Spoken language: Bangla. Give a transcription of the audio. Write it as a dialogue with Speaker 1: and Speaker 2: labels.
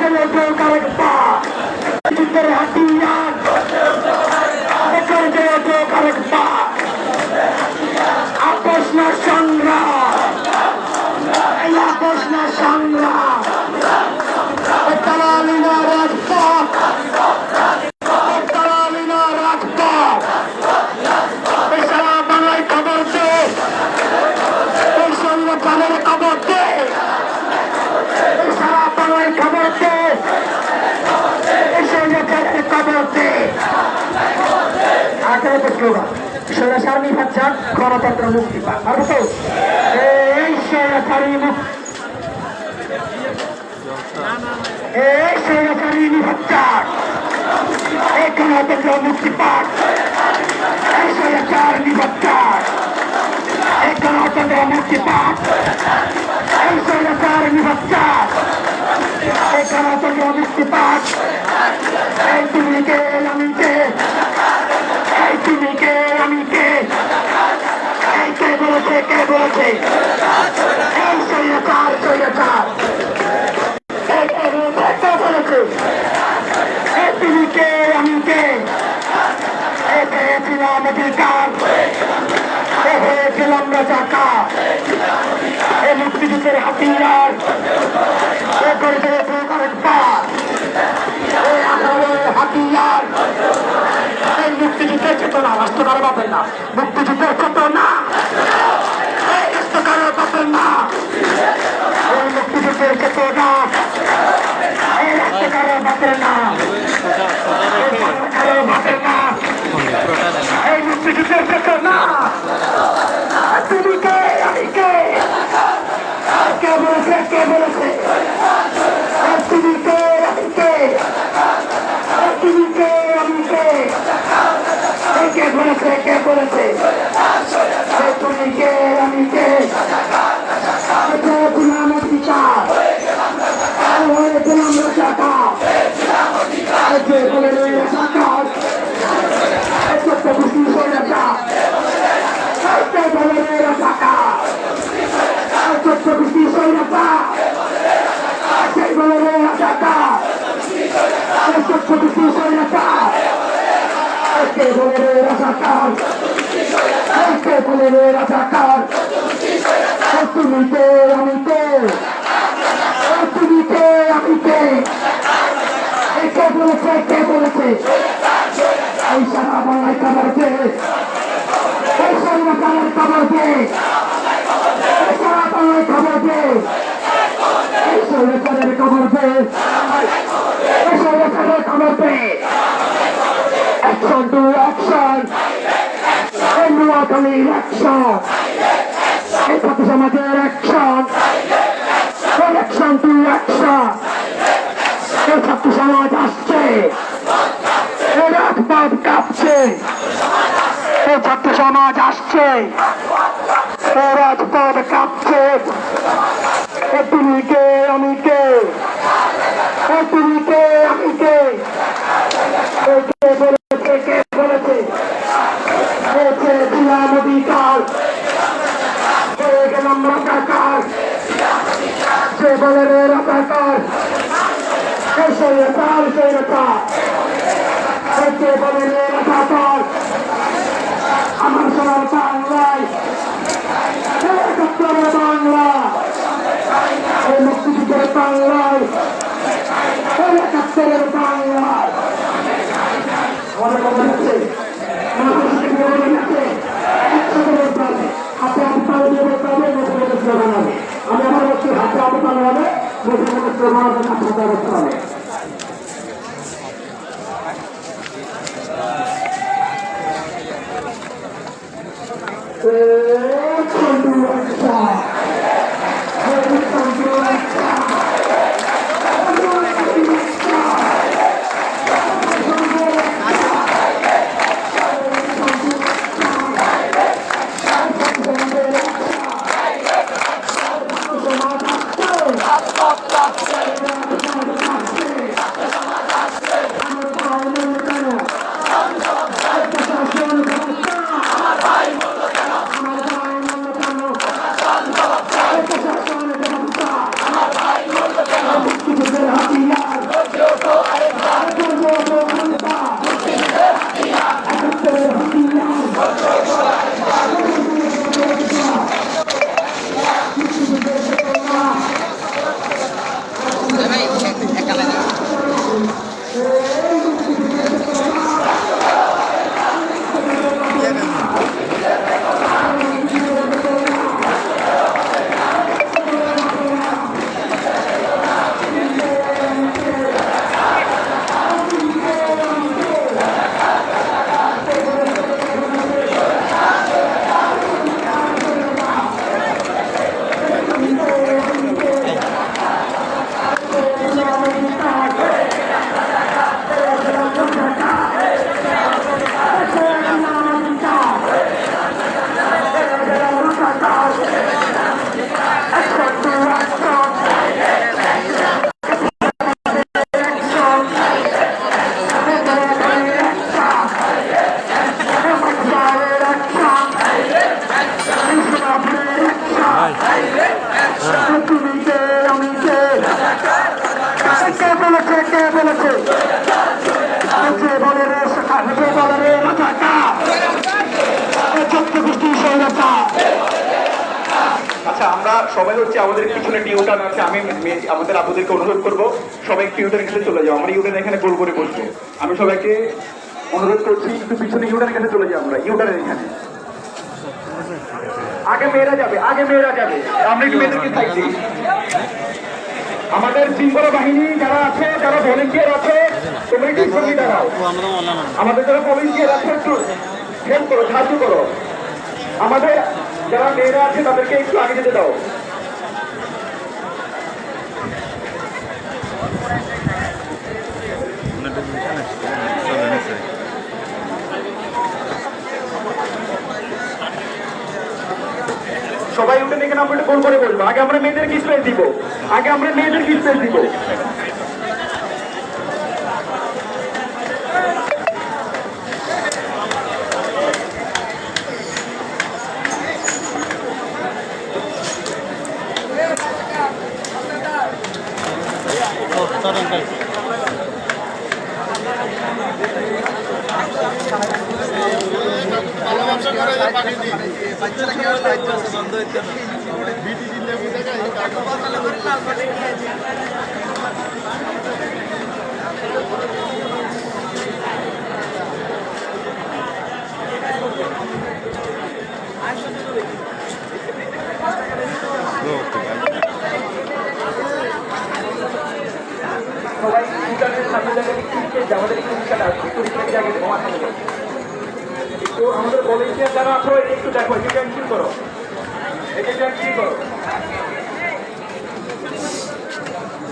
Speaker 1: জন্য যোগ আরেকটা যুদ্ধের হাতিয়ার একর জন্য যোগ আরেকটা আপোষ না সংগ্রাম এই আপোষ না সংগ্রাম তারালিনা রাজপথ তারালিনা রাজপথ এই সারা বাংলায় খবর দে এই সংগঠনের খবর দে এই সারা বাংলায় খবর দে এই সংগঠনের খবর দে স্লোগান স্বৈরাচারী বাচ্চা গণতন্ত্র মুক্তি পাক। পারব তো, এই স্বৈরাচারী মুক্তি এই স্বৈরাচারী নির্বাচন এই গণতন্ত্র মুক্তি পাক। এই স্বৈরাচার নির্বাচন এই গণতন্ত্র মুক্তি পাক। এই স্বৈরাচার নির্বাচন এই গণতন্ত্র মুক্তি পাক। এই পেয়েছিলাম অধিকার। হয়েছিলাম রাজাকা। মুক্তিযুদ্ধের হাতিয়ার। হাতিয়ার। এই মুক্তিযুদ্ধের চেতনা রাষ্ট্র কারও পাবেন না। মুক্তিযুদ্ধের বলেছে কে বলেছে এই তুমি কে আমি কে? গুলাম অধিকার এই যে বলে রাজাকার কে বলে রাজাকার তুমি কে? আমি কে? তুমি কে? আমি কে? কে বলেছে কে বলেছে? এই সারা বাংলায় খবর দে এই সর্বকালের খবর দে এই সারা বাংলায় খবর দে এই সর্বকালের খবর দে এই সর্বকালের খবর দে অ্যাকশন টু অ্যাকশন নোয়াখালীর অ্যাকশন এই ছাত্র সমাজের অ্যাকশন অ্যাকশন টু এই ছাত্র সমাজ আসছে। রাজপথ কাঁপছে। এই ছাত্র সমাজ আসছে। রাজপথ কাঁপছে। তুমি কে, আমি কে? তুমি কে, আমি কে? বলেছে কে বলেছে? এ চেয়েছিলাম অধিকার হয়ে গেলাম রাজাকার সে বলে রে রাজাকার এই সৈয়তার সৈয়তার কে বলে রে রাজাকার আমার সোনার বাংলায়। বাংলা। এই মুক্তিযুদ্ধের বাংলায়। স্লোগান হবে হাতে হাতে আচ্ছা আমরা
Speaker 2: সবাই হচ্ছে আমাদের পিছনে টিউটান আছে। আমি আমাদের আপুদেরকে অনুরোধ করব, সবাই টিউটার কাছে চলে যাও। আমরা ইউটার এখানে গোল করে বসবো। আমি সবাইকে অনুরোধ করছি, একটু পিছনে ইউটার কাছে চলে যাও আমরা। ইউটারের এখানে। আগে মেয়েরা যাবে আগে মেয়েরা যাবে। আমরা একটু মেয়েদেরকে চাইছি আমাদের শৃঙ্খলা বাহিনী যারা আছে যারা ভলেন্টিয়ার আছে তোমরা একটু সঙ্গে দাঁড়াও। আমাদের যারা ভলেন্টিয়ার আছে একটু হেল্প করো সাহায্য করো। আমাদের যারা মেয়েরা আছে তাদেরকে একটু আগে যেতে দাও সবাই উঠে এখানে আমরা একটু গোল করে বলব। আগে আমরা মেয়েদের কি স্পেস দিব। আগে আমরা মেয়েদের কি স্পেস দিব সবাই সামনে আমাদের নিচে আসবে জায়গায় দেবো মাথা নিচে। একটু আমাদের আছো একটু দেখো, একটু করো ক্যান্সেল করো?